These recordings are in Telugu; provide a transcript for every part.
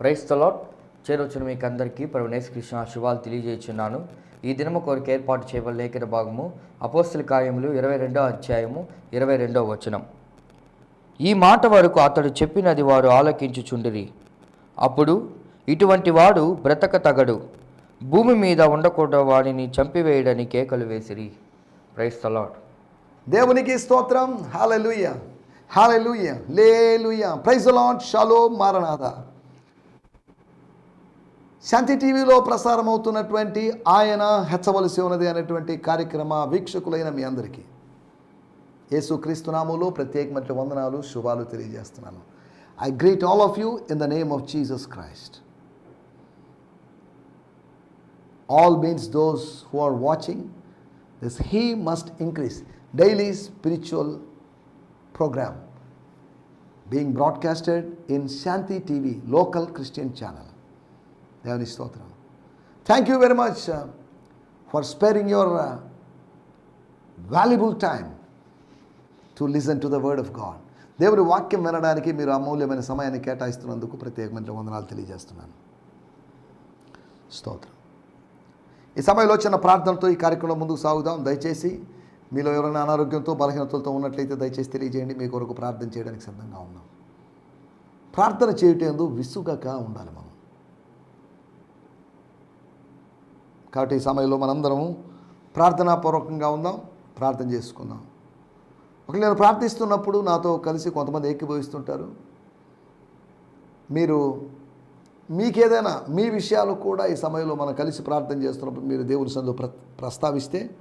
ప్రైస్ తలాట్ చేరొచ్చిన మీకు అందరికీ ప్రవణేశ్ కృష్ణ శుభాలు తెలియజేస్తున్నాను ఈ దినము కొరకు ఏర్పాటు చేయబడిన లేఖన భాగము అపోస్తుల కార్యములు ఇరవై రెండో అధ్యాయము ఇరవై రెండో వచనం. ఈ మాట వరకు అతడు చెప్పినది వారు ఆలకించుచుండిరి. అప్పుడు ఇటువంటి వాడు బ్రతక తగడు. భూమి మీద ఉండకూడదు వాడిని చంపివేయడని కేకలు వేసిరి. ప్రైస్ తలాట్ దేవునికి స్తోత్రం. హాలెలూయ హాలెలూయ లేలుయ. ప్రైజ్ లాండ్ షాలో మారనాథ. శాంతి టీవీలో ప్రసారం అవుతున్నటువంటి ఆయన హెచ్చవలసి ఉన్నది అనేటువంటి కార్యక్రమ వీక్షకులైన మీ అందరికీ. యేసు క్రీస్తునామంలో ప్రత్యేకమైన వందనాలు శుభాలు తెలియజేస్తున్నాను. I greet all of you in the name of Jesus Christ all means those who are watching this he must increase daily spiritual program being broadcasted in Shanti TV local Christian channel దేవుని స్తోత్రం. Thank you very much for sparing your valuable time to listen to the word of God దేవుడి వాక్యం వినడానికి మీరు అమూల్యమైన సమయాన్ని కేటాయిస్తున్నందుకు ప్రత్యేకమైన వందనాలు తెలియజేస్తున్నాను. స్తోత్రం. ఈ సమయంలో చిన్న ప్రార్థనతో ఈ కార్యక్రమం ముందుకు సాగుదాం. దయచేసి మీలో ఎవరైనా అనారోగ్యంతో బలహీనతలతో ఉన్నట్లయితే దయచేసి తెలియజేయండి. మీ కొరకు ప్రార్థన చేయడానికి సిద్ధంగా ఉన్నాం. ప్రార్థన చేయటందు విసుగక ఉండాలి మనం కాబట్టి ఈ సమయంలో మనందరము ప్రార్థనాపూర్వకంగా ఉందాం ప్రార్థన చేసుకుందాం. ఒక నేను ప్రార్థిస్తున్నప్పుడు నాతో కలిసి కొంతమంది ఏకీభవిస్తుంటారు. మీరు మీకేదైనా మీ విషయాలు కూడా ఈ సమయంలో మనం కలిసి ప్రార్థన చేస్తున్నప్పుడు మీరు దేవుని సందు ప్ర ప్రస్తావిస్తే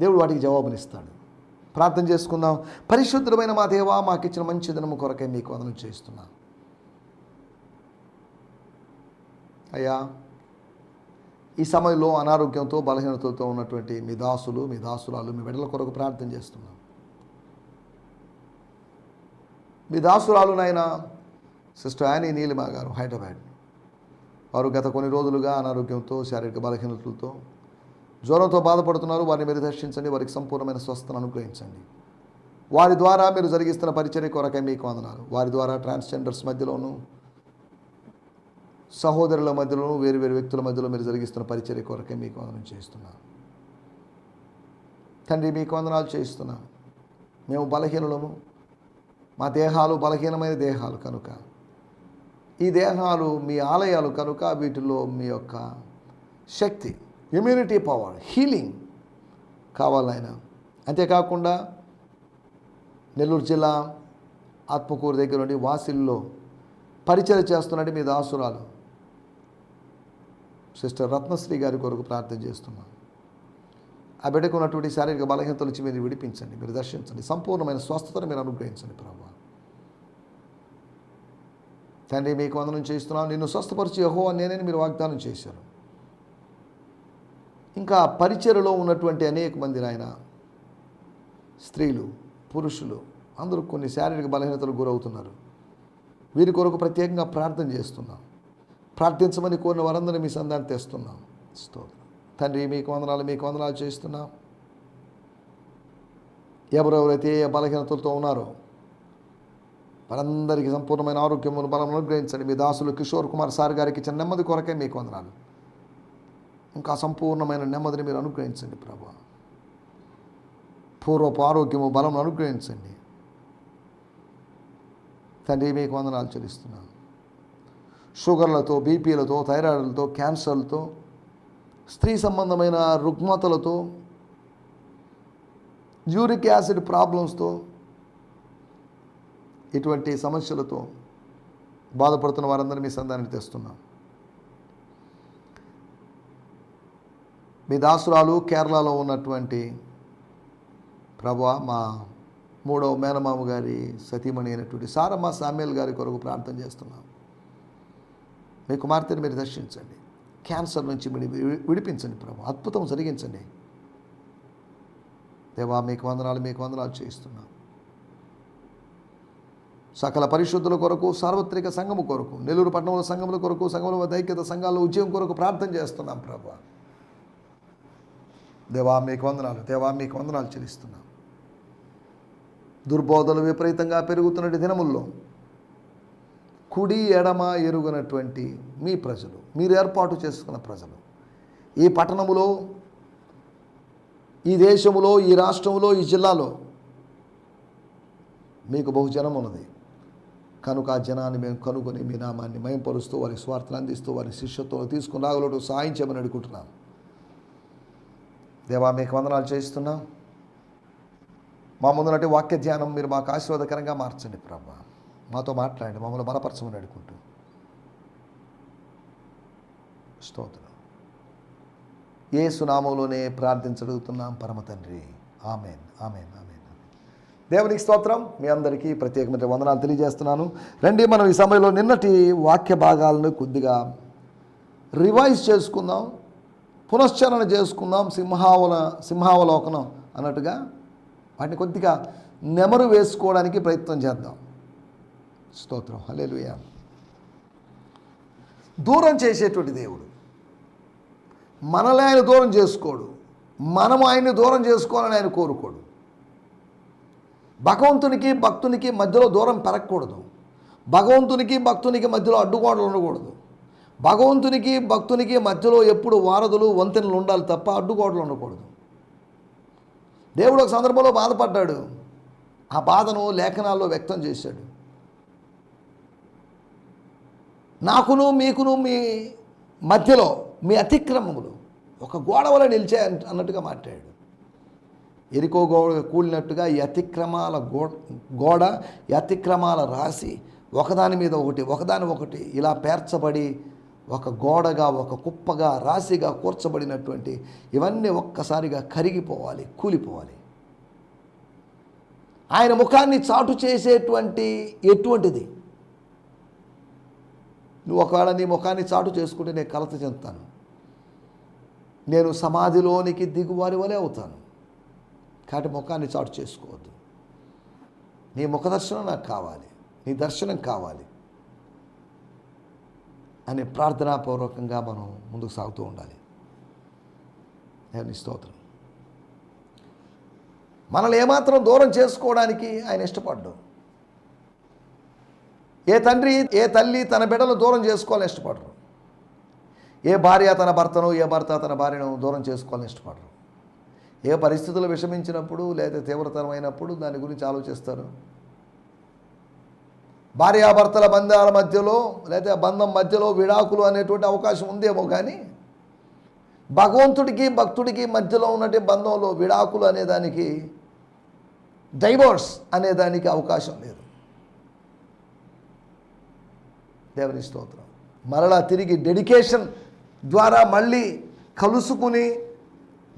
దేవుడు వాటికి జవాబునిస్తాడు. ప్రార్థన చేసుకుందాం. పరిశుద్ధమైన మా దేవా మాకు ఇచ్చిన మంచి దినము కొరకై మీకు వందనం చేస్తున్నాను. అయ్యా ఈ సమయంలో అనారోగ్యంతో బలహీనతలతో ఉన్నటువంటి మీ దాసులు మీ దాసురాలు మీ బిడ్డల కొరకు ప్రార్థన చేస్తున్నాం. మీ దాసురాలు నాయన సిస్టర్ యానీ నీలిమా గారు హైదరాబాద్. వారు గత కొన్ని రోజులుగా అనారోగ్యంతో శారీరక బలహీనతలతో జ్వరంతో బాధపడుతున్నారు. వారిని మీరు దర్శించండి. వారికి సంపూర్ణమైన స్వస్థను అనుగ్రహించండి. వారి ద్వారా మీరు జరిగిస్తున్న పరిచర్య కొరకై మీకు వందనాలు. వారి ద్వారా ట్రాన్స్జెండర్స్ మధ్యలోనూ సహోదరుల మధ్యలోనూ వేరు వేరు వ్యక్తుల మధ్యలో మీరు జరిగిస్తున్న పరిచర్య కొరకే మీకు వందనం చేస్తున్నాను తండ్రి మీకు వందనాలు చేస్తున్నాం మేము బలహీనులము. మా దేహాలు బలహీనమైన దేహాలు కనుక. ఈ దేహాలు మీ ఆలయాలు కనుక వీటిలో మీ యొక్క శక్తి ఇమ్యూనిటీ పవర్ హీలింగ్ కావాలైనా అంతేకాకుండా నెల్లూరు జిల్లా ఆత్మకూరు దగ్గర నుండి వాసిల్లో పరిచయం చేస్తున్నట్టు మీ దాసురాలు సిస్టర్ రత్నశ్రీ గారి కొరకు ప్రార్థన చేస్తున్నాను. ఆ బిడ్డకు ఉన్నటువంటి శారీరక బలహీనతల నుంచి మీరు విడిపించండి మీరు దర్శించండి సంపూర్ణమైన స్వస్థతను మీరు అనుగ్రహించండి ప్రభావ తండ్రి మీకు వందనం చేస్తున్నాను నిన్ను స్వస్థపరిచి యహో నేనని మీరు వాగ్దానం చేశారు. ఇంకా పరిచయలో ఉన్నటువంటి అనేక మంది ఆయన స్త్రీలు పురుషులు అందరూ కొన్ని శారీరక బలహీనతలు గురవుతున్నారు. వీరి కొరకు ప్రత్యేకంగా ప్రార్థన చేస్తున్నాం. ప్రార్థించమని కోరిన వారందరూ మీ సందాన్ని తెస్తున్నాం. స్తోత్రం. తండ్రి మీకు వందనాలు మీకు వందనాలు చేస్తున్నాం ఎవరెవరైతే ఏ బలహీనతలతో ఉన్నారో వారందరికీ సంపూర్ణమైన ఆరోగ్యమును బలం అనుగ్రహించండి. మీ దాసులు కిషోర్ కుమార్ సార్ గారికి ఇచ్చిన నెమ్మది కొరకే మీకు వందనాలు. ఇంకా సంపూర్ణమైన నెమ్మదిని మీరు అనుగ్రహించండి ప్రభా. పూర్వపు ఆరోగ్యము బలం అనుగ్రహించండి. తండ్రి మీకు వందనాలు చెల్లిస్తున్నాను షుగర్లతో బీపీలతో థైరాయిడ్లతో క్యాన్సర్లతో స్త్రీ సంబంధమైన రుగ్మతలతో యూరిక్ యాసిడ్ ప్రాబ్లమ్స్తో ఇటువంటి సమస్యలతో బాధపడుతున్న వారందరూ మీ సందానికి తెస్తున్నాం. మీ దాసురాలు కేరళలో ఉన్నటువంటి ప్రభా మా మూడవ మేనమామ గారి సతీమణి అయినటువంటి సారమ్మ సామ్యాల్ గారి కొరకు ప్రార్థన చేస్తున్నాం. మీ కుమార్తెను మీరు దర్శించండి. క్యాన్సర్ నుంచి విడి విడిపించండి ప్రభు. అద్భుతం జరిగించండి. దేవా మీకు వందనాలు మీకు వందనాలు చేయిస్తున్నాం. సకల పరిశుద్ధుల కొరకు సార్వత్రిక సంఘము కొరకు నెల్లూరు పట్టణంలో సంఘముల కొరకు సంఘముల ఐక్యత సంఘాల ఉద్యోగం కొరకు ప్రార్థన చేస్తున్నాం ప్రభు. దేవా మీకు వందనాలు దేవా మీకు వందనాలు చెల్లిస్తున్నాం. దుర్బోధలు విపరీతంగా పెరుగుతున్నటి దినముల్లో కుడి ఎడమ ఎరుగనటువంటి మీ ప్రజలు మీరు ఏర్పాటు చేసుకున్న ప్రజలు. ఈ పట్టణములో ఈ దేశములో ఈ రాష్ట్రంలో ఈ జిల్లాలో మీకు బహుజనం ఉన్నది. కనుక ఆ జనాన్ని మేము కనుగొని మీ నామాన్ని మయంపరుస్తూ వారి స్వార్థను అందిస్తూ వారి శిష్యత్వం తీసుకుని రాగలడు సాయం చేయమని అడుగుతున్నాం. దేవా మీకు వందనాలు చేస్తున్నాం మా ముందున్నటి వాక్య ధ్యానం మీరు మాకు ఆశీర్వాదకరంగా మార్చండి ప్రభా. మాతో మాట్లాడండి మమ్మల్ని బలపరచమని అడుగుకుంటూ. స్తోత్రం. ఏ సునామంలోనే ప్రార్థించగలుగుతున్నాం పరమ తండ్రి. ఆమెన్ ఆమెన్ ఆమెన్ దేవునికి స్తోత్రం. మీ అందరికీ ప్రత్యేకమైన వందనాలు తెలియజేస్తున్నాను. రండి మనం ఈ సమయంలో నిన్నటి వాక్య భాగాలను కొద్దిగా రివైజ్ చేసుకుందాం పునశ్చరణ చేసుకుందాం సింహావల సింహావలోకనం అన్నట్టుగా వాటిని కొద్దిగా నెమరు వేసుకోవడానికి ప్రయత్నం చేద్దాం. స్తోత్రం. హలేలుయ దూరం చేసేటువంటి దేవుడు. మనల్ని ఆయన దూరం చేసుకోడు. మనం ఆయన్ని దూరం చేసుకోవాలని ఆయన కోరుకోడు. భగవంతునికి భక్తునికి మధ్యలో దూరం పెరగకూడదు. భగవంతునికి భక్తునికి మధ్యలో అడ్డుగోడలు ఉండకూడదు. భగవంతునికి భక్తునికి మధ్యలో ఎప్పుడు వారధులు వంతెనలు ఉండాలి తప్ప అడ్డుగోడలు ఉండకూడదు. దేవుడు ఒక సందర్భంలో బాధపడ్డాడు. ఆ బాధను లేఖనాల్లో వ్యక్తం చేశాడు. నాకును మీకును మీ మధ్యలో మీ అతిక్రమములు ఒక గోడ వల్ల నిలిచాయి అన్నట్టుగా మాట్లాడాడు. ఎరుకో గోడ కూలినట్టుగా ఈ అతిక్రమాల గో గోడ ఈ అతిక్రమాల రాసి ఒకదాని మీద ఒకటి ఒకదాని ఒకటి ఇలా పేర్చబడి ఒక గోడగా ఒక కుప్పగా రాశిగా కూర్చబడినటువంటి ఇవన్నీ ఒక్కసారిగా కరిగిపోవాలి కూలిపోవాలి. ఆయన ముఖాన్ని చాటు చేసేటువంటి ఎటువంటిది? నువ్వు ఒకవేళ నీ ముఖాన్ని చాటు చేసుకుంటే నేను కలత చెందుతాను. నేను సమాధిలోనికి దిగువారి వలె అవుతాను. కాబట్టి ముఖాన్ని చాటు చేసుకోవద్దు. నీ ముఖ దర్శనం నాకు కావాలి. నీ దర్శనం కావాలి. అనే ప్రార్థనాపూర్వకంగా మనం ముందుకు సాగుతూ ఉండాలి. నేను స్తోత్రం. మనల్ని ఏమాత్రం దూరం చేసుకోవడానికి ఆయన ఇష్టపడ్డు ఏ తండ్రి ఏ తల్లి తన బిడ్డలు దూరం చేసుకోవాలని ఇష్టపడరు. ఏ భార్య తన భర్తను ఏ భర్త తన భార్యను దూరం చేసుకోవాలని ఇష్టపడరు. ఏ పరిస్థితులు విషమించినప్పుడు లేదా తీవ్రతరమైనప్పుడు దాని గురించి ఆలోచిస్తారు. భార్యాభర్తల బంధాల మధ్యలో లేదా బంధం మధ్యలో విడాకులు అనేటువంటి అవకాశం ఉందేమో కానీ భగవంతుడికి భక్తుడికి మధ్యలో ఉన్నటి బంధంలో విడాకులు అనేదానికి డైవోర్స్ అనేదానికి అవకాశం లేదు. దేవుని స్తోత్రం. మరలా తిరిగి డెడికేషన్ ద్వారా మళ్ళీ కలుసుకుని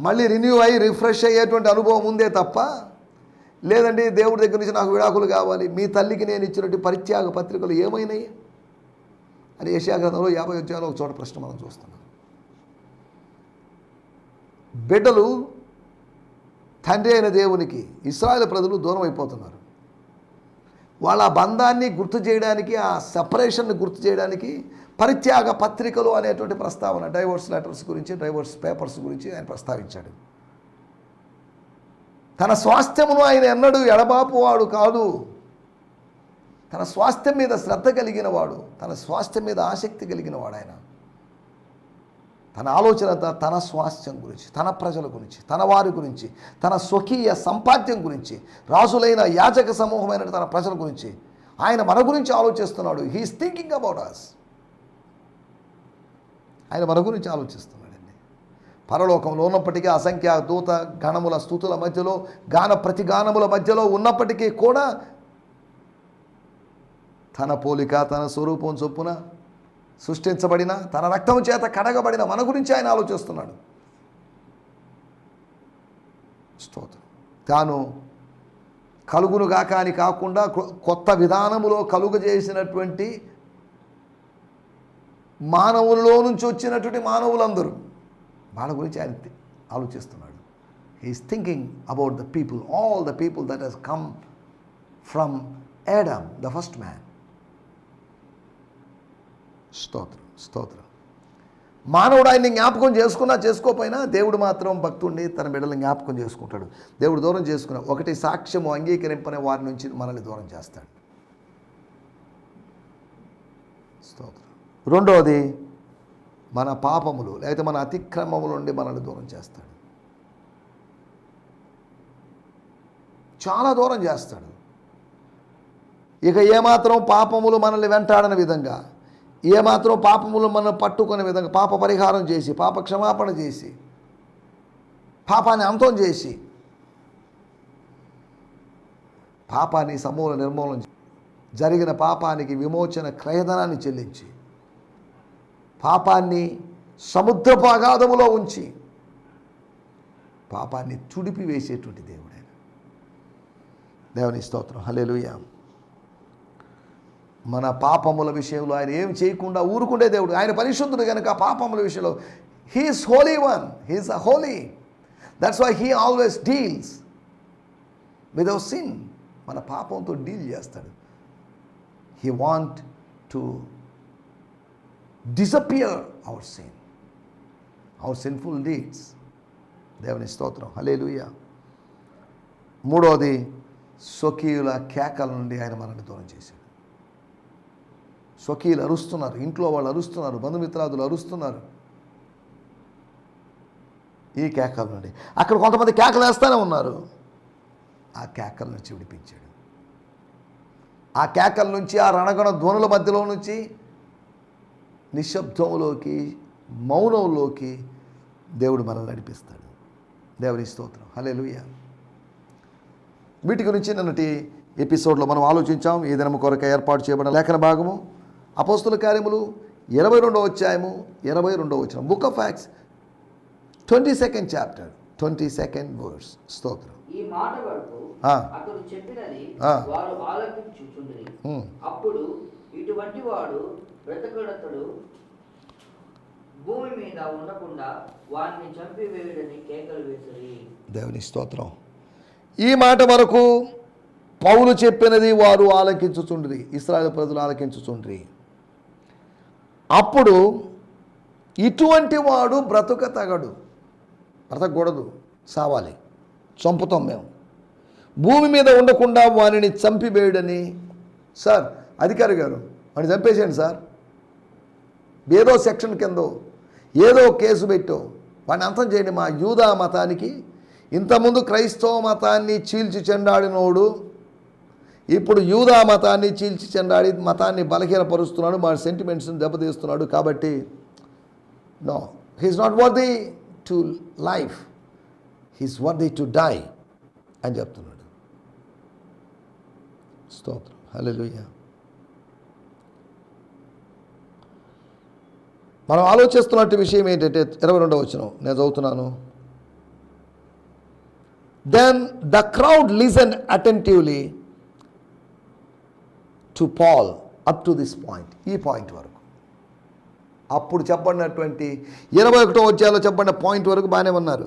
మళ్ళీ రిన్యూ అయ్యి రిఫ్రెష్ అయ్యేటువంటి అనుభవం ఉందే తప్ప లేదండి దేవుడి దగ్గర నుంచి నాకు విడాకులు కావాలి మీ తల్లికి నేను ఇచ్చినటువంటి పరిత్యాగ పత్రికలు ఏమైనాయి? అని యశాగ్రంథంలో యాభై అధ్యాయంలో ఒక చోట ప్రశ్న మనం చూస్తున్నాం. బిడ్డలు తండ్రి అయిన దేవునికి ఇస్రాయల్ ప్రజలు దూరం అయిపోతున్నారు. వాళ్ళ బంధాన్ని గుర్తు చేయడానికి ఆ సపరేషన్ని గుర్తు చేయడానికి పరిత్యాగ పత్రికలు అనేటువంటి ప్రస్తావన డైవోర్స్ లెటర్స్ గురించి డైవోర్స్ పేపర్స్ గురించి ఆయన ప్రస్తావించాడు. తన స్వాస్థ్యమును ఆయన ఎన్నడూ ఎడబాపువాడు కాదు. తన స్వాస్థ్యం మీద శ్రద్ధ కలిగిన వాడు తన స్వాస్థ్యం మీద ఆసక్తి కలిగిన వాడు ఆయన. తన ఆలోచన తన స్వాస్థ్యం గురించి తన ప్రజల గురించి తన వారి గురించి తన స్వకీయ సంపాద్యం గురించి రాజులైన యాజక సమూహమైన తన ప్రజల గురించి ఆయన మన గురించి ఆలోచిస్తున్నాడు. హీఈస్ థింకింగ్ అబౌట్ అస్ ఆయన మన గురించి ఆలోచిస్తున్నాడండి. పరలోకంలో ఉన్నప్పటికీ అసంఖ్య దూత గణముల స్థుతుల మధ్యలో గాన ప్రతిగానముల మధ్యలో ఉన్నప్పటికీ కూడా తన పోలిక తన స్వరూపం చొప్పున సృష్టించబడిన తన రక్తం చేత కడగబడిన మన గురించి ఆయన ఆలోచిస్తున్నాడు. స్తోత్రం. తాను కలుగునుగాక అని కాకుండా కొత్త విధానములో కలుగజేసినటువంటి మానవుల్లో నుంచి వచ్చినటువంటి మానవులందరూ వాళ్ళ గురించి ఆయన ఆలోచిస్తున్నాడు. He is thinking about the people all the people that has come from Adam the first man స్తోత్రం స్తోత్రం. మానవుడు ఆయన్ని జ్ఞాపకం చేసుకున్నా చేసుకోకపోయినా దేవుడు మాత్రం భక్తుడిని తన బిడ్డలను జ్ఞాపకం చేసుకుంటాడు. దేవుడు దూరం చేసుకున్నా ఒకటి సాక్ష్యము అంగీకరింపనే వారి నుంచి మనల్ని దూరం చేస్తాడు. స్తోత్రం. రెండవది మన పాపములు లేకపోతే మన అతిక్రమముల నుండి మనల్ని దూరం చేస్తాడు. చాలా దూరం చేస్తాడు. ఇక ఏమాత్రం పాపములు మనల్ని వెంటాడని విధంగా ఏమాత్రం పాపములు మనం పట్టుకునే విధంగా పాప పరిహారం చేసి పాప క్షమాపణ చేసి పాపాన్ని అంతం చేసి పాపాన్ని సమూల నిర్మూలన జరిగిన పాపానికి విమోచన క్రయధనాన్ని చెల్లించి పాపాన్ని సముద్రపు అగాధములో ఉంచి పాపాన్ని తుడిపి వేసేటువంటి దేవుని స్తోత్రం. హల్లెలూయా. మన పాపముల విషయంలో ఆయన ఏం చేయకుండా ఊరుకుండే దేవుడు. ఆయన పరిశుద్ధుడు కనుక పాపముల విషయంలో. He is holy one he is a holy that's why he always deals with our sin మన పాపంతో డీల్ చేస్తాడు. He want to disappear our sin our sinful deeds దేవుని స్తోత్రం. హలేలుయ మూడవది స్వకీయుల కేకల నుండి ఆయన మనల్ని దూరం చేశాడు. స్వకీయులు అరుస్తున్నారు ఇంట్లో వాళ్ళు అరుస్తున్నారు బంధుమిత్రాదులు అరుస్తున్నారు. ఈ కేకల నుండి. అక్కడ కొంతమంది కేకలు వేస్తూనే ఉన్నారు. ఆ కేకల నుంచి విడిపించాడు. ఆ కేకల నుంచి ఆ రణగణ ధ్వనుల మధ్యలో నుంచి నిశ్శబ్దంలోకి మౌనంలోకి దేవుడు మనల్ని నడిపిస్తాడు. దేవుని స్తోత్రం. హలే వీటి గురించి నిన్నటి ఎపిసోడ్లో మనం ఆలోచించాం. ఈ దినము కొరకు ఏర్పాటు చేయబడిన లేఖన భాగము. అపోస్తుల కార్యములు ఇరవై రెండో అధ్యాయము ఇరవై రెండో వచ్చిన book of fax twenty second chapter twenty second words స్తోత్రం. అప్పుడు ఇటువంటి వాడు భూమి మీద ఉండకుండా వారిని చంపివేయుడని కేకలు వేసిరి. దేవుని స్తోత్రం. ఈ మాట వరకు పౌలు చెప్పినది వారు ఆలకించుచుండ్రి ఇస్రాయల్ ప్రజలు ఆలకించుచుండ్రి. అప్పుడు ఇటువంటి వాడు బ్రతుక తగడు. బ్రతకూడదు. సావాలి. చంపుతాం మేము. భూమి మీద ఉండకుండా వానిని చంపివేయడని. సార్ అధికారి గారు వాడిని చంపేసేయండి సార్. ఏదో సెక్షన్ కింద ఏదో కేసు పెట్టో వాడిని అంతం చేయండి మా యూదా మతానికి. ఇంతకుముందు క్రైస్తవ మతాన్ని చీల్చి చెండాడినోడు ఇప్పుడు యూదా మతాన్ని చీల్చి చెండాడి మతాన్ని బలహీనపరుస్తున్నాడు మా సెంటిమెంట్స్ని దెబ్బతీస్తున్నాడు కాబట్టి no he's not worthy to life he's worthy to die అని చెప్తున్నాడు. స్తోత్రం. హల్లెలూయా మనం ఆలోచిస్తున్నట్టు విషయం ఏంటంటే ఇరవై రెండవ వచ్చిన నేను చదువుతున్నాను. Then the crowd listen attentively to Paul up to this point ఈ పాయింట్ వరకు. అప్పుడు చెప్పబడినటువంటి ఇరవై ఒకటో వచ్చేలో చెప్పబడిన పాయింట్ వరకు బాగానే ఉన్నారు.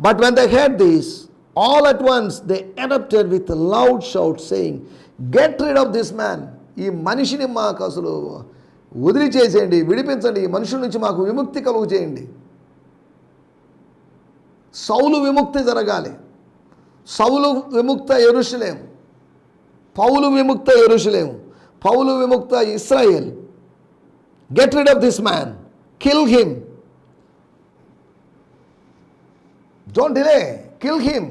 But when they heard these all at once they adapted with loud shout saying get rid of this man ఈ మనిషిని మాకు అసలు వదిలి చేసేయండి విడిపించండి. ఈ మనుషుల నుంచి మాకు విముక్తి కలుగు చేయండి. సౌలు విముక్తి జరగాలి. సౌలు విముక్త ఎరుషులేం పౌలు విముక్త ఎరుషులేం పౌలు విముక్త Israel. Get rid of this man kill him don't delay kill him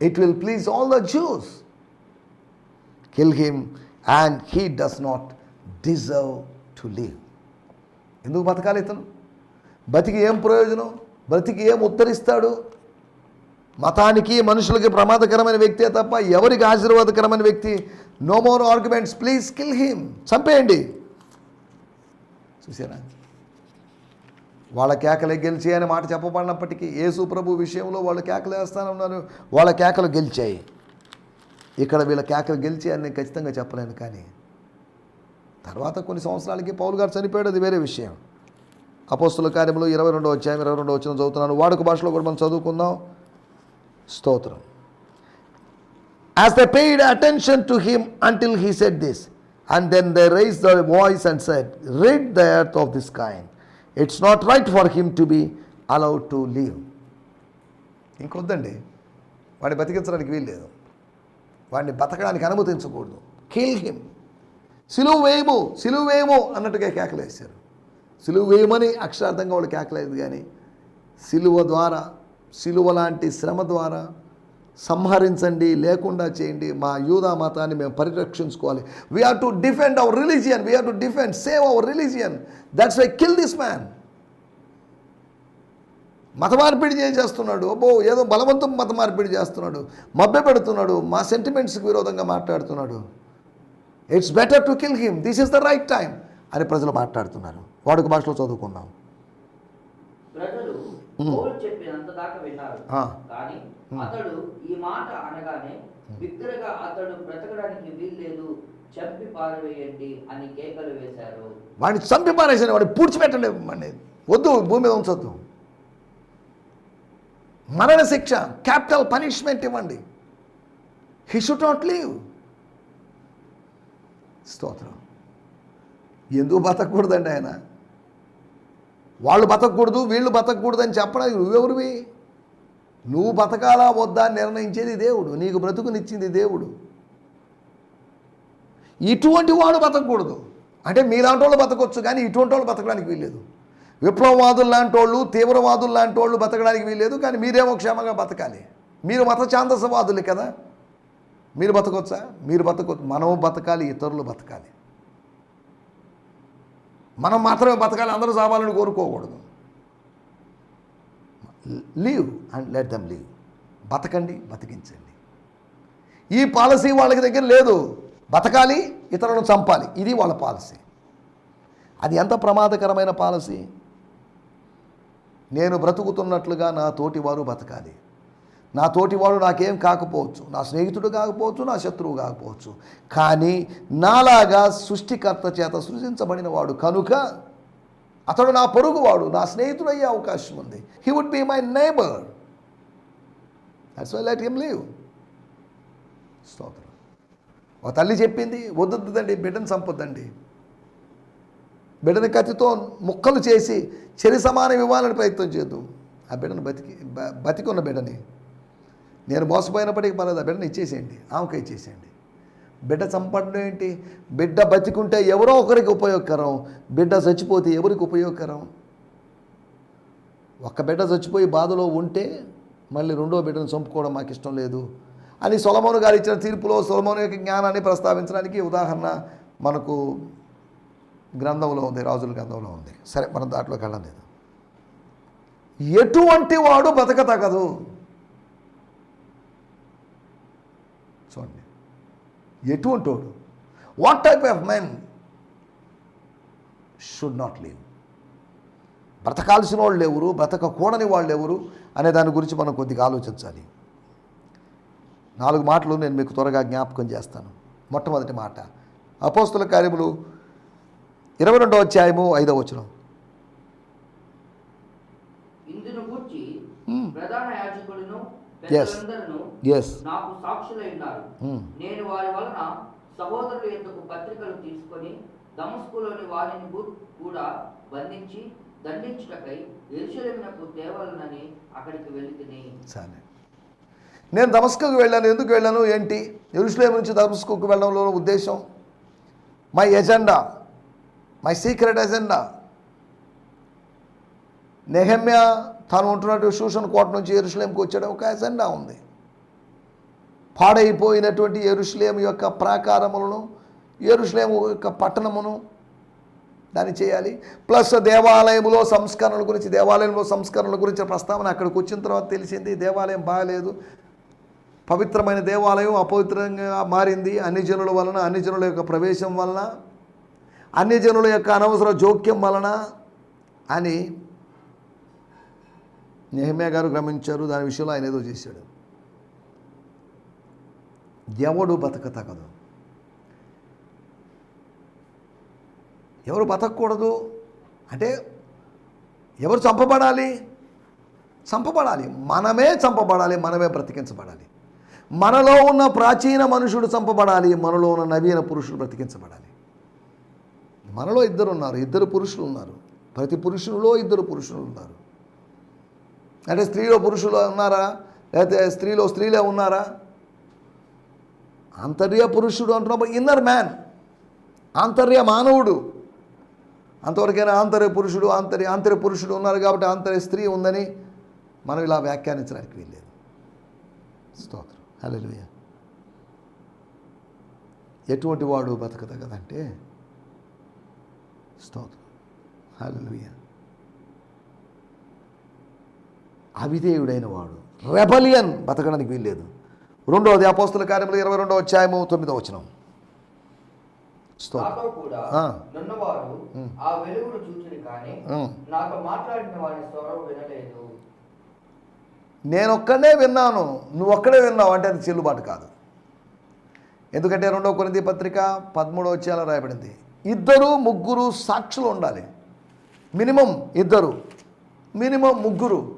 it will please all the Jews kill him and he does not deserve to live ఎందుకు బతకాలి ఇతను? బతికి ఏం ప్రయోజనం? బ్రతికి ఏం ఉత్తరిస్తాడు? మతానికి మనుషులకి ప్రమాదకరమైన వ్యక్తే తప్ప ఎవరికి ఆశీర్వాదకరమైన వ్యక్తి? No more arguments please kill him చంపేయండి. చూసారా? వాళ్ళ కేకలే గెలిచి అనే మాట చెప్పబడినప్పటికీ యేసు ప్రభు విషయంలో వాళ్ళు కేకలు వేస్తానన్నారు వాళ్ళ కేకలు గెలిచాయి. ఇక్కడ వీళ్ళ కేకలు గెలిచి అని నేను ఖచ్చితంగా చెప్పలేను కానీ తర్వాత కొన్ని సంవత్సరాలకి పౌలు గారు చనిపోయాడు. అది వేరే విషయం. అపోస్తుల కార్యములు ఇరవై రెండో వచ్చాయి ఇరవై రెండో వచ్చిన చదువుతున్నాను. వాడుక భాషలో కూడా మనం చదువుకుందాం. స్తోత్రం. As the paid attention to him until he said this and then the raise the voice and said rid the earth of this kind it's not right for him to be allowed to live ఇంకొద్దండి వాడిని బతికించడానికి వీల్లేదు. వాడిని బతకడానికి అనుమతించకూడదు. కిల్ హిమ్ సిలువు వేయము సిలువు వేయము అన్నట్టుగా కేకలేశారు. సిలువు వేయమని అక్షరార్థంగా వాళ్ళు కేకలేదు కానీ సిలువ ద్వారా శిలువ లాంటి శ్రమ ద్వారా సంహరించండి లేకుండా చేయండి. మా యూదా మతాన్ని మేము పరిరక్షించుకోవాలి. We have to defend our religion we have to defend save our religion that's why kill this man మత మార్పిడి చేస్తున్నాడు? అబ్బో ఏదో బలవంతం మత మార్పిడి చేస్తున్నాడు. మభ్య పెడుతున్నాడు. మా సెంటిమెంట్స్కి విరోధంగా మాట్లాడుతున్నాడు. It's better to kill him this is the right time అని ప్రజలు మాట్లాడుతున్నారు. వాడుక భాషలో చదువుకున్నాం ప్రజలు పౌలు చెప్పినంత దాకా విన్నారు. కానీ అతడు ఈ మాట అనగానే బిగ్గరగా అతడు బ్రతకడానికి వీల్లేదు చంపి పారవేయండి అని కేకలు వేశారు. వాడిని చంపి పారేసిన వాడిని పూడ్చిపెట్టండి వాడిని వద్దు భూమి మీద ఉంచొద్దు. మరణ శిక్ష క్యాపిటల్ పనిష్మెంట్ ఇవ్వండి. హీ షుడ్ నాట్ లీవ్ స్తోత్రం. ఎందుకు బతకూడదండి ఆయన? వాళ్ళు బతకూడదు వీళ్ళు బతకూడదు అని చెప్పడానికి నువ్వెవరివి? నువ్వు బతకాలా వద్దా అని నిర్ణయించేది దేవుడు. నీకు బ్రతుకునిచ్చింది దేవుడు. ఇటువంటి వాడు బతకూడదు. అంటే మీలాంటి వాళ్ళు బతకొచ్చు కానీ ఇటువంటి వాళ్ళు బతకడానికి వీల్లేదు. విప్లవవాదులు లాంటి వాళ్ళు తీవ్రవాదులు లాంటి వాళ్ళు బతకడానికి వీల్లేదు కానీ మీరేమో క్షేమంగా బతకాలి. మీరు మత ఛాందసవాదులే కదా. మీరు బతకొచ్చా? మీరు బతకొచ్చు మనం బతకాలి ఇతరులు బతకాలి. మనం మాత్రమే బతకాలి అందరూ చావాలని కోరుకోకూడదు. Live and let them live. బతకండి బతికించండి. ఈ పాలసీ వాళ్ళకి దగ్గర లేదు. బతకాలి ఇతరులను చంపాలి. ఇది వాళ్ళ పాలసీ. అది ఎంత ప్రమాదకరమైన పాలసీ? నేను బ్రతుకుతున్నట్లుగా నా తోటివారు బతకాలి. నా తోటివాడు నాకేం కాకపోవచ్చు. నా స్నేహితుడు కాకపోవచ్చు నా శత్రువు కాకపోవచ్చు. కానీ నాలాగా సృష్టికర్త చేత సృజించబడిన వాడు కనుక అతడు నా పొరుగువాడు నా స్నేహితుడు అయ్యే అవకాశం ఉంది. He would be my neighbour that's why let him live స్తోత్రం. ఒక తల్లి చెప్పింది వద్దుద్దండి బిడ్డను సంపొద్దండి బిడ్డని కత్తితో ముక్కలు చేసి చెరి సమానం ఇవ్వాలని ప్రయత్నం చేద్దాం. ఆ బిడ్డను బతికి బతికున్న బిడ్డని. నేను మోసపోయినప్పటికీ పర్లేదు బిడ్డను బిడ్డని ఇచ్చేసేయండి ఆమెకు ఇచ్చేసేయండి. బిడ్డ చంపడం ఏంటి? బిడ్డ బతికుంటే ఎవరో ఒకరికి ఉపయోగకరం బిడ్డ చచ్చిపోతే ఎవరికి ఉపయోగకరం? ఒక్క బిడ్డ చచ్చిపోయి బాధలో ఉంటే మళ్ళీ రెండో బిడ్డను చంపుకోవడం మాకు ఇష్టం లేదు అని సొలమోను గారు ఇచ్చిన తీర్పులో సొలమోను యొక్క జ్ఞానాన్ని ప్రస్తావించడానికి ఉదాహరణ మనకు గ్రంథంలో ఉంది రాజుల గ్రంథంలో ఉంది. సరే మనం దాంట్లోకి వెళ్ళలేదు. ఎటువంటి వాడు బతకతగదు తగదు చూడండి. ఎటువంటి వాడు what type of men should not live బ్రతకాల్సిన వాళ్ళు ఎవరు? బ్రతకకూడని వాళ్ళు ఎవరు? అనే దాని గురించి మనం కొద్దిగా ఆలోచించాలి. నాలుగు మాటలు నేను మీకు త్వరగా జ్ఞాపకం చేస్తాను. మొట్టమొదటి మాట. అపోస్తుల కార్యములు ఇరవై రెండో అధ్యాయము ఐదవ వచనం. ఇందును ఎస్ నాకు సాక్షులై ఉన్నారు. Hmm. నేను వారి వలన సహోదరుల ఎందుకు పత్రికలు తీసుకొని దమస్కులోని వారిని కూడా బంధించి దండించుటకై తేవాలనని అక్కడికి వెళితిని సరే. నేను దమస్కుకు వెళ్ళాను. ఎందుకు వెళ్ళాను? ఏంటి? ఎరుసలేం నుంచి దమస్కుకు వెళ్ళడంలో ఉద్దేశం? My agenda my secret agenda నెహమ్య తాను ఉంటున్నట్టు శూషన్ కోట నుంచి ఎరుసలేంకి వచ్చాడు ఒక ఎజెండా ఉంది. పాడైపోయినటువంటి ఎరుశ్లేము యొక్క ప్రాకారములను ఎరుశ్లేము యొక్క పట్టణమును దాన్ని చేయాలి. ప్లస్ దేవాలయంలో సంస్కరణల గురించి దేవాలయంలో సంస్కరణల గురించి ప్రస్తావన అక్కడికి వచ్చిన తర్వాత తెలిసింది దేవాలయం బాగాలేదు. పవిత్రమైన దేవాలయం అపవిత్రంగా మారింది. అన్ని జనుల వలన అన్ని జనుల యొక్క ప్రవేశం వలన అన్ని జనుల యొక్క అనవసర జోక్యం వలన అని నెహమ్యా గారు గమనించారు దాని విషయంలో ఆయన ఏదో చేశాడు. ఎవడు బతక తగదు ఎవరు బతకూడదు అంటే ఎవరు చంపబడాలి? చంపబడాలి. మనమే చంపబడాలి మనమే బ్రతికించబడాలి. మనలో ఉన్న ప్రాచీన మనుషుడు చంపబడాలి మనలో ఉన్న నవీన పురుషుడు బ్రతికించబడాలి. మనలో ఇద్దరు ఉన్నారు ఇద్దరు పురుషులు ఉన్నారు. ప్రతి పురుషులలో ఇద్దరు పురుషులు ఉన్నారు. అంటే స్త్రీలో పురుషులు ఉన్నారా? లేకపోతే స్త్రీలో స్త్రీలే ఉన్నారా? అంతర్య పురుషుడు అంటున్నప్పుడు ఇన్నర్ మ్యాన్ ఆంతర్య మానవుడు. అంతవరకైనా ఆంతర్య పురుషుడు ఆంతర్య ఆంతర్య పురుషుడు ఉన్నారు కాబట్టి ఆంతర్య స్త్రీ ఉందని మనం ఇలా వ్యాఖ్యానించడానికి వీల్లేదు. స్తోత్రం. హలోయ ఎటువంటి వాడు బతకదగదంటే స్తోత్రం. హలోయ అవిధేయుడైన వాడు రెబలియన్ బతకడానికి వీల్లేదు. రెండవది అపోస్తుల కార్యములు ఇరవై రెండవ అధ్యాయము తొమ్మిదవ వచనం. నేను ఒక్కడే విన్నాను నువ్వు ఒక్కడే విన్నావు అంటే అది చెల్లుబాటు కాదు. ఎందుకంటే రెండవ కొరింది పత్రిక పదమూడవ వచ్చేలా రాయబడింది ఇద్దరు ముగ్గురు సాక్షులు ఉండాలి. మినిమం ఇద్దరు. మినిమం ముగ్గురు.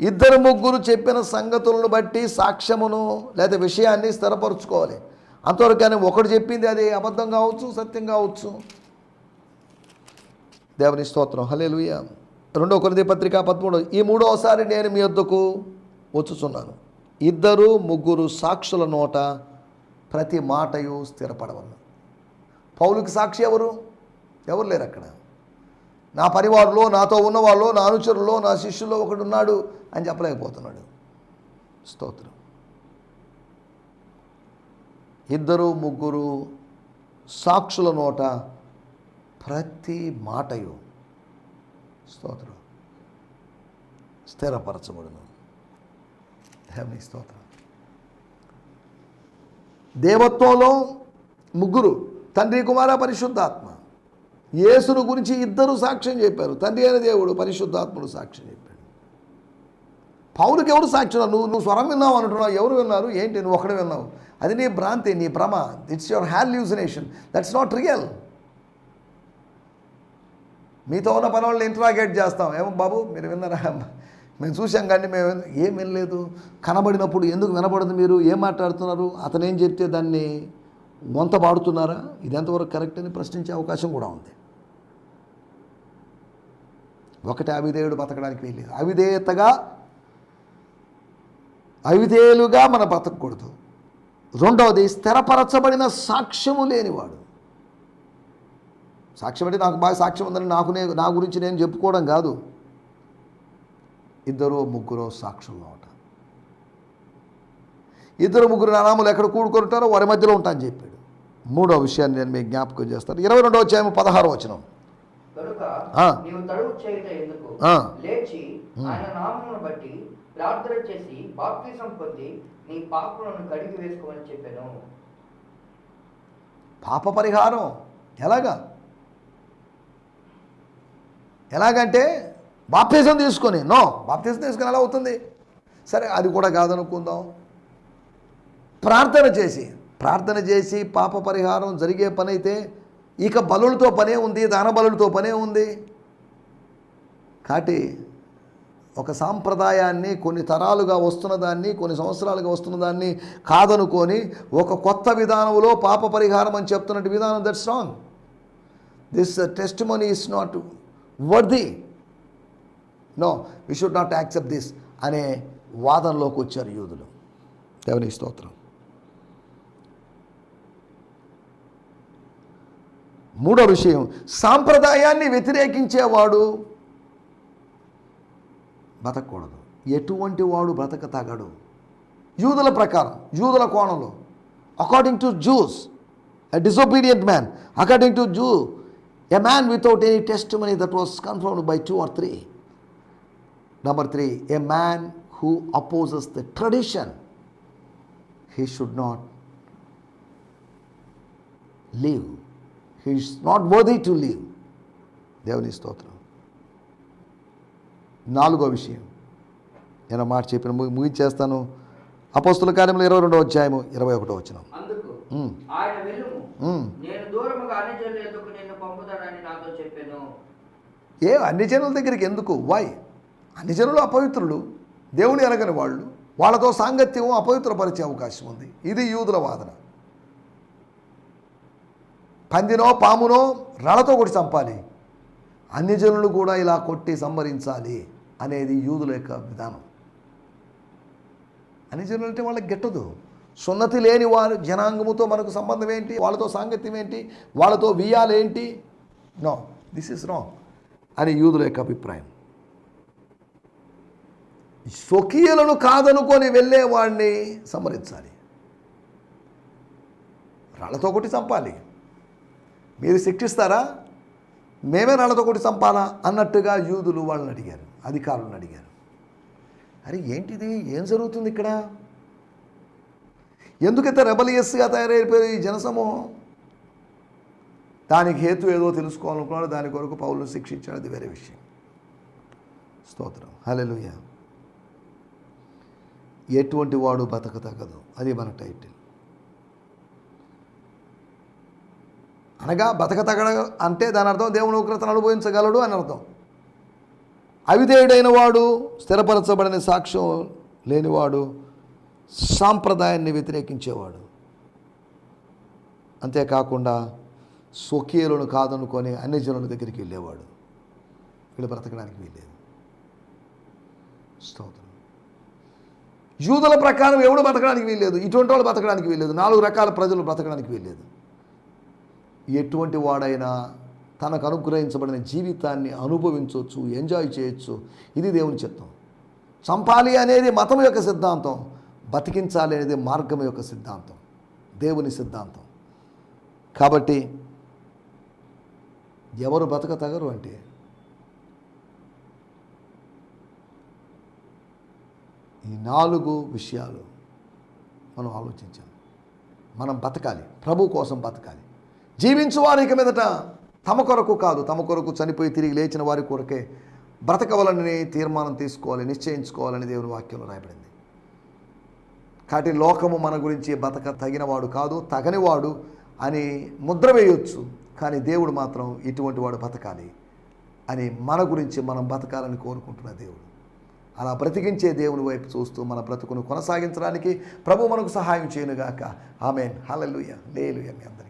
ఇద్దరు ముగ్గురు చెప్పిన సంగతులను బట్టి సాక్ష్యమును లేదా విషయాన్ని స్థిరపరచుకోవాలి. అంతవరకు కానీ ఒకడు చెప్పింది అది అబద్ధం కావచ్చు సత్యం కావచ్చు. దేవుని స్తోత్రం. హలేలుయ రెండో కొరింథీ పత్రిక పదమూడు. ఈ మూడవసారి నేను మీ వద్దకు వచ్చుచున్నాను. ఇద్దరు ముగ్గురు సాక్షుల నోట ప్రతి మాటయు స్థిరపడవలను. పౌలుకి సాక్షి ఎవరు? ఎవరు లేరు అక్కడ? నా పరివారులో నాతో ఉన్నవాళ్ళు నా అనుచరుల్లో నా శిష్యుల్లో ఒకడు ఉన్నాడు అని చెప్పలేకపోతున్నాడు. స్తోత్రం. ఇద్దరు ముగ్గురు సాక్షుల నోట ప్రతి మాటయు స్తోత్రం. స్థిరపరచబడును. దేవుని స్తోత్రం. దేవత్వంలో ముగ్గురు తండ్రి కుమార పరిశుద్ధాత్మ. యేసును గురించి ఇద్దరు సాక్ష్యం చెప్పారు. తండ్రి అయిన దేవుడు పరిశుద్ధాత్ముడు సాక్ష్యం చెప్పాడు. పౌరుకి ఎవరు సాక్ష్యం నువ్వు నువ్వు స్వరం విన్నావు అంటున్నావు. ఎవరు విన్నారు? ఏంటి? నువ్వు ఒకడే విన్నావు. అది నీ భ్రాంతి నీ భ్రమ. It's your hallucination that's not real మీతో ఉన్న పని వాళ్ళని ఇంట్రాగేట్ చేస్తాం. ఏమో బాబు మీరు విన్నారా? మేము చూసాం కానీ మేము ఏం వినలేదు. కనబడినప్పుడు ఎందుకు వినబడదు మీరు? ఏం మాట్లాడుతున్నారు? అతనేం చెప్తే దాన్ని వంత పాడుతున్నారా ఇది ఎంతవరకు కరెక్ట్ అని ప్రశ్నించే అవకాశం కూడా ఉంది. ఒకటి అవిధేయుడు బతకడానికి వీల్లేదు. అవిధేయతగా అవిధేయులుగా మనం బతకూడదు రెండవది స్థిరపరచబడిన సాక్ష్యము లేనివాడు. సాక్ష్యం అంటే నాకు బాగా సాక్ష్యం ఉందని నాకు నే నా గురించి నేను చెప్పుకోవడం కాదు. ఇద్దరు ముగ్గురు సాక్షుల్లో అన్నమాట ఇద్దరు ముగ్గురు నామములు ఎక్కడ కూడుకుంటారో వారి మధ్యలో ఉంటా అని చెప్పాడు. మూడో విషయాన్ని నేను మీకు జ్ఞాపకం చేస్తాను. ఇరవై రెండవ చేయము పదహారో వచనం. కనుక ఆ. నీవు తడువు చేయుట ఎందుకు? ఆ. లేచి ఆయన నామమును బట్టి ప్రార్థన చేసి బాప్తిసం పొంది నీ పాపలను కడిగి వేసుకోమని చెప్పాను. పాప పరిహారం ఎలాగా? ఎలాగంటే బాప్తిజం తీసుకొని నో బాప్తిజం తీసుకొని ఎలా అవుతుంది? సరే అది కూడా కాదనుకుందాం. ప్రార్థన చేసి ప్రార్థన చేసి పాప పరిహారం జరిగే పని అయితే ఇక బలులతో పనే ఉంది దాన బలులతో పనే ఉంది. కాబట్టి ఒక సాంప్రదాయాన్ని కొన్ని తరాలుగా వస్తున్న దాన్ని కొన్ని సంవత్సరాలుగా వస్తున్న దాన్ని కాదనుకొని ఒక కొత్త విధానంలో పాప పరిహారం అని చెప్తున్నట్టు విధానం that's wrong this testimony is not worthy no we should not accept this అనే వాదనలోకి వచ్చారు యూదులు. దేవుని స్తోత్రం. మూడో విషయం సాంప్రదాయాన్ని వ్యతిరేకించేవాడు బతకూడదు. ఎటువంటి వాడు బ్రతక తగడు. యూదుల ప్రకారం యూదుల కోణంలో according to Jews a disobedient man according to Jew a man without any testimony that was confirmed by two or three number three a man who opposes the tradition he should not live he is not worthy to live దేవుని స్తోత్రం. నాలుగో విషయం. నేను మాట చెప్పిన ముగి ముగించేస్తాను. అపోస్తుల కార్యంలో ఇరవై రెండో అధ్యాయము ఇరవై ఒకటో వచ్చిన ఏ అన్ని జనుల దగ్గరికి ఎందుకు? వై అన్ని జనులు అపవిత్రులు. దేవుని ఎరగని వాళ్ళు. వాళ్ళతో సాంగత్యం అపవిత్రపరిచే అవకాశం ఉంది. ఇది యూదుల వాదన. పందినో పామునో రాళ్ళతో కొట్టి చంపాలి. అన్ని జనులు కూడా ఇలా కొట్టి సంహరించాలి అనేది యూదుల యొక్క విధానం. అన్ని జనులు అంటే వాళ్ళకి గిట్టదు. సున్నతి లేని వారు జనాంగముతో మనకు సంబంధం ఏంటి? వాళ్ళతో సాంగత్యం ఏంటి? వాళ్ళతో వియ్యాలేంటి నో దిస్ ఇస్ రాంగ్ అని యూదుల యొక్క అభిప్రాయం. స్వకీయులను కాదనుకొని వెళ్ళేవాడిని సంహరించాలి. రాళ్ళతో కొట్టి చంపాలి. మీరు శిక్షిస్తారా? మేమే రాళ్ళతో కొట్టి చంపాలా? అన్నట్టుగా యూదులు వాళ్ళని అడిగారు అధికారులను అడిగారు. అరే ఏంటిది? ఏం జరుగుతుంది ఇక్కడ? ఎందుకైతే రెబలియస్గా తయారైపోయారు ఈ జనసమూహం? దానికి హేతు ఏదో తెలుసుకోవాలనుకున్నాడు దాని కొరకు పౌరులు శిక్షించాడు అది వేరే విషయం. స్తోత్రం. హల్లెలూయా. ఎటువంటి వాడు బతక తగదు అది మన టైటిల్. అనగా బతకతగడ అంటే దాని అర్థం దేవుని ఉగ్రతను అనుభవించగలడు అని అర్థం. అవిధేయుడైన వాడు స్థిరపరచబడిన సాక్ష్యం లేనివాడు సాంప్రదాయాన్ని వ్యతిరేకించేవాడు. అంతేకాకుండా స్వకీయులను కాదనుకొని అన్ని జనుల దగ్గరికి వెళ్ళేవాడు. వీళ్ళు బ్రతకడానికి వీల్లేదు. స్తోత్రం. యూదుల ప్రకారం ఎవడు బతకడానికి వీల్లేదు? ఇటువంటి వాళ్ళు బతకడానికి వీల్లేదు. నాలుగు రకాల ప్రజలు బ్రతకడానికి వీల్లేదు. ఎటువంటి వాడైనా తనకు అనుగ్రహించబడిన జీవితాన్ని అనుభవించవచ్చు ఎంజాయ్ చేయొచ్చు. ఇది దేవుని చిత్తం. చంపాలి అనేది మతం యొక్క సిద్ధాంతం. బతికించాలి అనేది మార్గం యొక్క సిద్ధాంతం. దేవుని సిద్ధాంతం. కాబట్టి ఎవరు బతక తగరు అంటే? ఈ నాలుగు విషయాలు మనం ఆలోచించాం మనం బతకాలి. ప్రభు కోసం బతకాలి. జీవించు ఇక మీదట తమ కొరకు కాదు తమ కొరకు చనిపోయి తిరిగి లేచిన వారి కొరకే బ్రతకవలని తీర్మానం తీసుకోవాలి నిశ్చయించుకోవాలని దేవుని వాక్యంలో రాయబడింది. కాబట్టి లోకము మన గురించి బతక తగినవాడు కాదు తగనివాడు అని ముద్ర వేయొచ్చు కానీ దేవుడు మాత్రం ఇటువంటి వాడు బతకాలి అని మన గురించి మనం బతకాలని కోరుకుంటున్న దేవుడు. అలా బ్రతికించే దేవుని వైపు చూస్తూ మన బ్రతుకును కొనసాగించడానికి ప్రభు మనకు సహాయం చేయనుగాక. ఆమెన్. హలలుయ లేలుయ మీ అందరికీ.